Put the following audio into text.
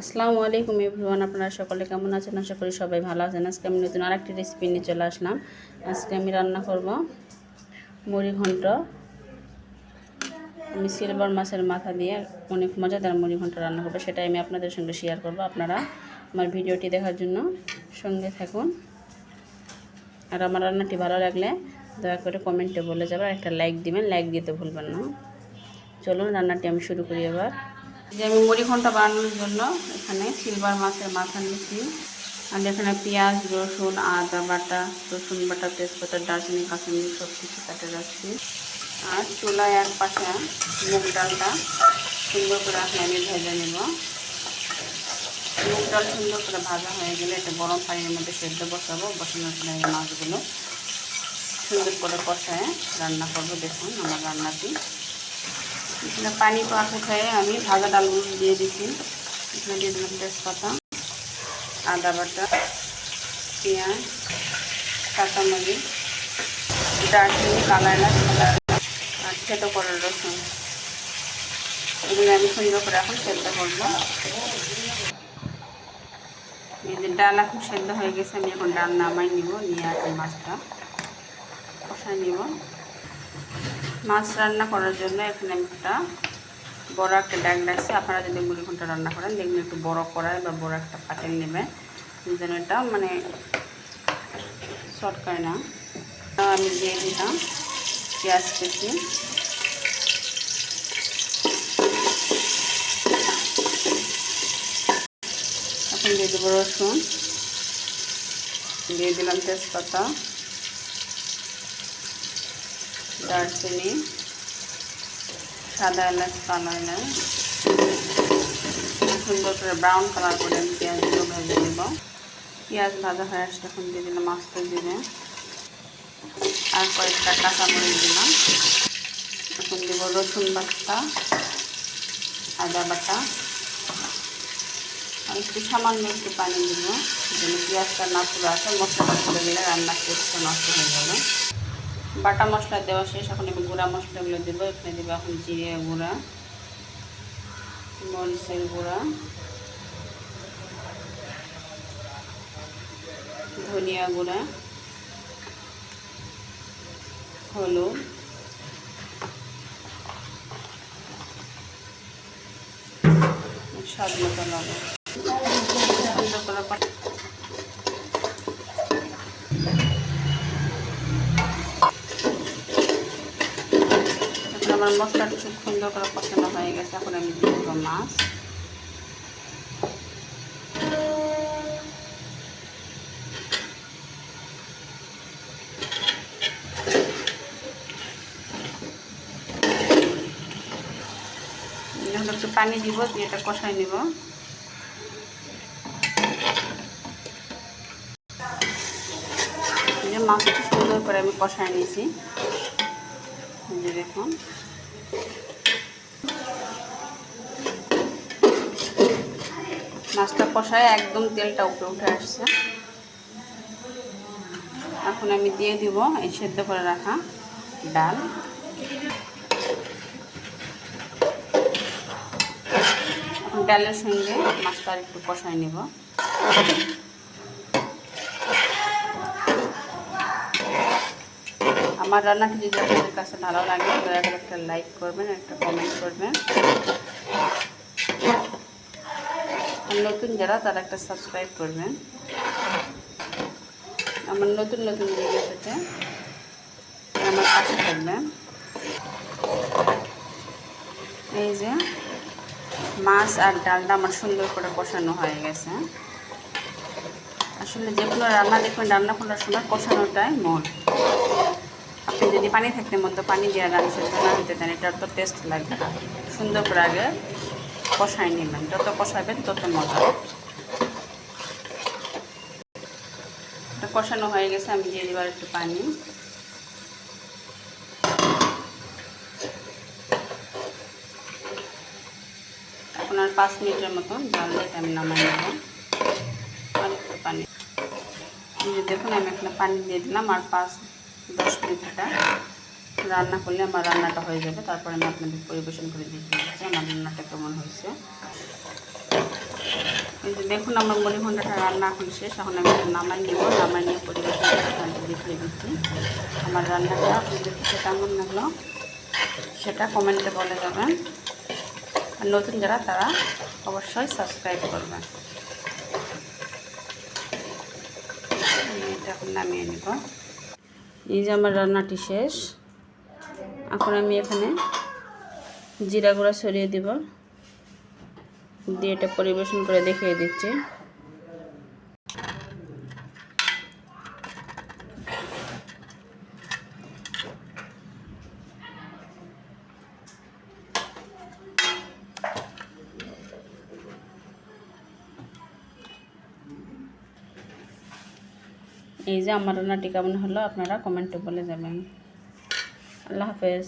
আসসালামু আলাইকুম এভরিওয়ান, আপনারা সকলে কেমন আছেন? আশা করি সবাই ভালো আছেন। আজকে আমি নতুন আরেকটি রেসিপি নিয়ে চলে আসলাম। আজকে আমি রান্না করব মুড়ি ঘন্ট। আমি সিলভার মাছের মাথা দিয়ে অনেক মজাদার মুড়ি ঘন্ট রান্না করব, সেটাই আমি আপনাদের সঙ্গে শেয়ার করব। আপনারা আমার ভিডিওটি দেখার জন্য সঙ্গে থাকুন। আর আমার রান্নাটি ভালো লাগলে দয়া করে কমেন্টে বলে যাবেন একটা লাইক দিবেন। লাইক দিতে ভুলবেন না। চলুন রান্নাটি আমি শুরু করি এবার। যে আমি মুড়ি ঘণ্টা বানানোর জন্য এখানে সিলভার মাছের মাথা নিচ্ছি আর এখানে পেঁয়াজ, রসুন, আদা বাটা, রসুন বাটা, তেজপাতা, দারচিনি কাঁচামরিচ সব কিছু কাটে রাখছি। আর চুলায় এক পাশে মুগ ডালটা সুন্দর করে এখন আমি ভেজে নেব। মুগ ডাল সুন্দর করে ভাজা হয়ে গেলে এটা গরম পানির মধ্যে সেদ্ধ বসাবো, বসানোর পরে মাছগুলো সুন্দর করে কষায় রান্না করব। দেখুন আমার রান্নাটি এখানে পানি পাক উঠায় আমি ভাজা ডালগুলো দিয়ে দিচ্ছি এখানে দিয়ে দিলাম তেজপাতা, আদা বাটা, পেঁয়াজ, কাঁচামরিচ, দারচিনি, কালা এলাচ, আর থেতো করে রসুন। এগুলো আমি সুন্দর করে এখন সেদ্ধ করব। এই যে ডাল এখন সেদ্ধ হয়ে গেছে, আমি এখন ডাল নামাই নিব, নিয়ে আসি মাছটা। কষাই নিব। মাছ রান্না করার জন্য এখানে একটা বড় একটা ড্যাগ রাখছি। আপনারা যদি মুড়ি ঘণ্টা রান্না করেন, দেখবেন একটু বড় কড়াই বা বড় একটা পাটেল নেবেন যেন এটা মানে শর্টকায় না। আমি দিয়ে দিলাম পেঁয়াজ কেটে এখন দিয়ে দেবো রসুন। দিয়ে দিলাম তেজপাতা। দারচিনি, সাদা এলাচ, কালো এলাচ, সুন্দর করে ব্রাউন কালার করে আমি পেঁয়াজগুলো ভেজে দেব পেঁয়াজ ভাজা হয়ে আসলে এখন দিয়ে দিলাম আস্ত দিবে আর কয়েকটা কাঁচামরিচ দিলাম। এখন দেব রসুন বাটা, আদা বাটা। আর একটু সামান্য একটু পানি দিব, যেন পেঁয়াজটা না পুরো আসে, মশলাটা পুড়ে গেলে রান্নার টেস্টটা নষ্ট হয়ে যাবে। বাটা মশলা দেওয়া শেষ, এখন আমি গুঁড়া মশলাগুলো দেবো। এখানে দেবো এখন জিরে গুঁড়া, মরিচের গুঁড়া, ধনিয়া গুঁড়া, হলুদ, স্বাদ মতো লবণ সুন্দর করে আমার মশলাটা খুব সুন্দর করে কষানো হয়ে গেছে, এখন আমি দিয়ে দেবো মাছ। একটু পানি দিব, দিয়ে এটা কষাই নিব। মাছটা সুন্দর করে আমি কষাই নিয়েছি। দেখুন। মাছটা কষায় একদম তেলটা উপরে উঠে আসছে। এখন আমি দিয়ে দিব এই সেদ্ধ করে রাখা ডাল। ডালের সঙ্গে মাছটা আর একটু কষায় নিব। আমার রান্নাটি যদি আপনাদের কাছে ভালো লাগে, দয়া একটা লাইক করবেন, একটা কমেন্ট করবেন। নতুন যারা, তারা একটা সাবস্ক্রাইব করবেন। আমার নতুন নতুন ভিডিও পেতে আমার কাছে থাকবেন। এই যে মাছ আর ডালটা আমার সুন্দর করে কষানো হয়ে গেছে। আসলে যে কোনো রান্না দেখবেন রান্না করার সময় কষানোটাই মন। আপনি যদি পানি থাকতে মতো পানি দিয়ে রান্না সেদ্ধ না হতে দেন এটার তো টেস্ট লাগবে না। সুন্দর করে আগে কষাই নেবেন। যত কষাবেন, তত মজা। কষানো হয়ে গেছে, আমি দিয়ে দেবার একটু পানি। আপনার পাঁচ মিনিটের মতন জল দিয়ে আমি নামাই নেব। একটু পানি। দেখুন, আমি এখানে পানি দিয়ে দিলাম, আর পাঁচ দশ মিনিট রান্না করলে আমার রান্নাটা হয়ে যাবে, তারপরে আমি আপনাদের পরিবেশন করে দিতে দিচ্ছি আমার রান্নাটা কেমন হয়েছে। যে দেখুন, আমার ঘন্টাটা রান্না শেষ, এখন আমি নামাই নেব, নামাই নিয়ে পরিবেশন দেখিয়ে দিচ্ছি। আমার রান্নাটা আপনাদের কাছে কেমন লাগল সেটা কমেন্টে বলে যাবেন। আর নতুন যারা, তারা অবশ্যই সাবস্ক্রাইব করবেন। এটা এখন নামিয়ে নেব। এই যে আমার রান্নাটি শেষ। এখন আমি এখানে জিরা গুঁড়া ছড়িয়ে দেব। দিয়ে এটা পরিবেশন করে দেখিয়ে দিচ্ছি। এই যে আমার রান্নাটি কেমন হলো আপনারা কমেন্টে বলে যাবেন। আল্লাহ হাফেজ।